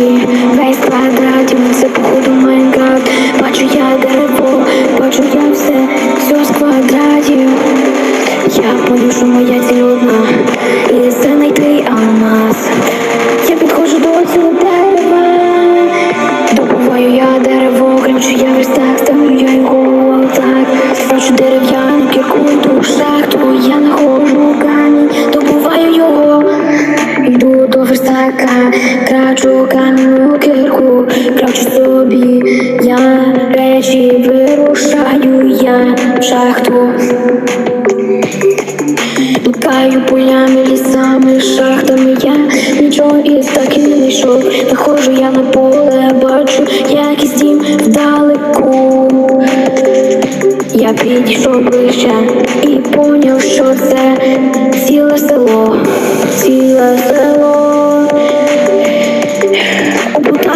їх весь квадратів, все походу Майнкрафт Бачу я дерево, бачу я все, все з квадратів. Я подушу, що моя крачу камінь кірку, крачу собі, я речі вирушаю я в шахту. Блукаю полями, лісами, шахтами я нічого із так і не знайшов. Виходжу я на поле, бачу якийсь дім вдалеку. Я підійшов ближче і поняв, що це ціле село, ціле село.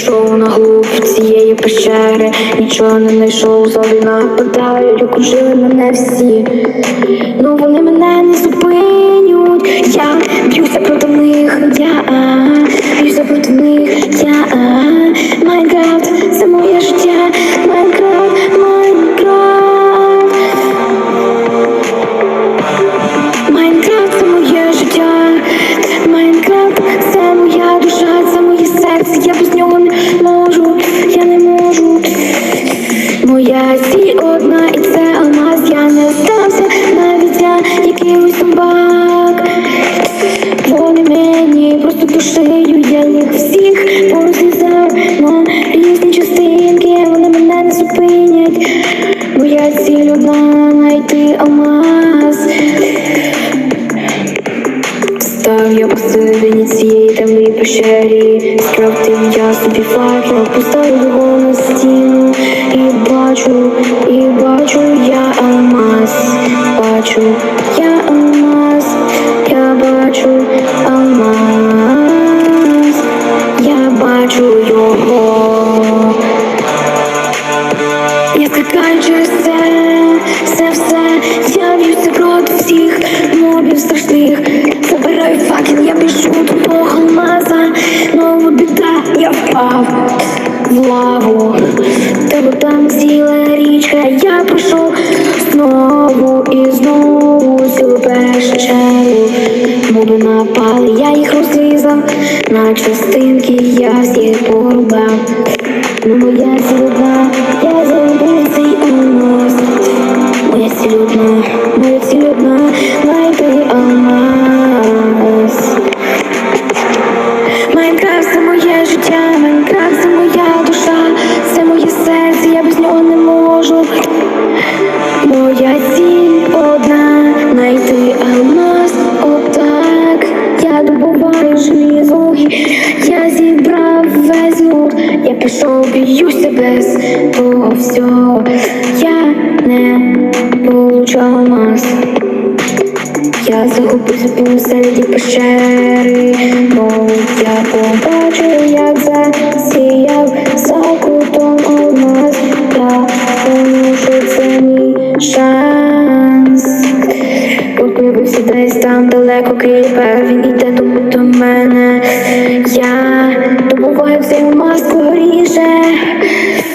Я прийшов на глуб цієї пещери, нічого не знайшов, зомбі нападають, окружили мене всі. Ну вони мене не зупинють. Я б'юся проти них, я душею, я їх всіх порозрізав на різні частинки, вони мене не зупинять. Моя ціль одна знайти алмаз. Став я посередині цієї темної пещері, скрафтив я собі факел, поставив його на стіну і бачу, і бачу я алмаз, бачу я алмаз, Я все, все, проти всіх мобів страшних. Забираю факел, я біжу до того алмаза. Нова біда, я впав в лаву. Тебе там ціла річка, я пройшов знову і знову цілу пещеру. Буду напали, я їх розрізав на частинки, я всіх порубав. Ну, моя цілюдна, я пішов, б'юся без того всього. Я не получу алмаз. Я загубився посереді пещери, мов я побачу, як засіяв за кутом алмаз. Я помню, що це мій шанс. Появився десь там далеко кріпер, він Я добуваю всім маску скоріше.